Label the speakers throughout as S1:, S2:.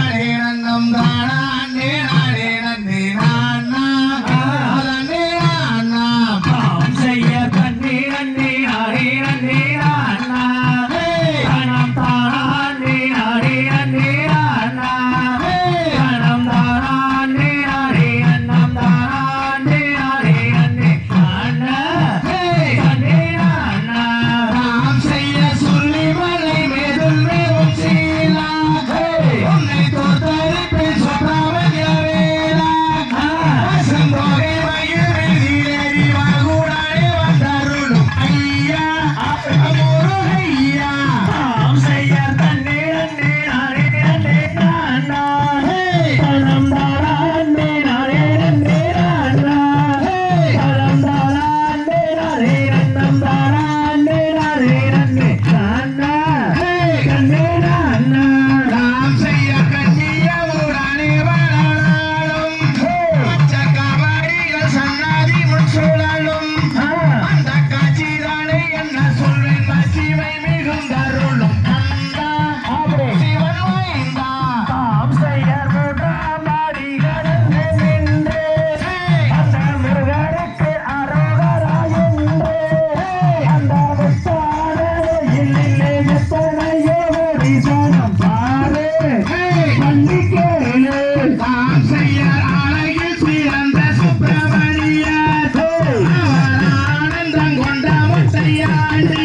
S1: காணேனங்கம் நன்னம் Bye.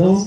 S2: Então,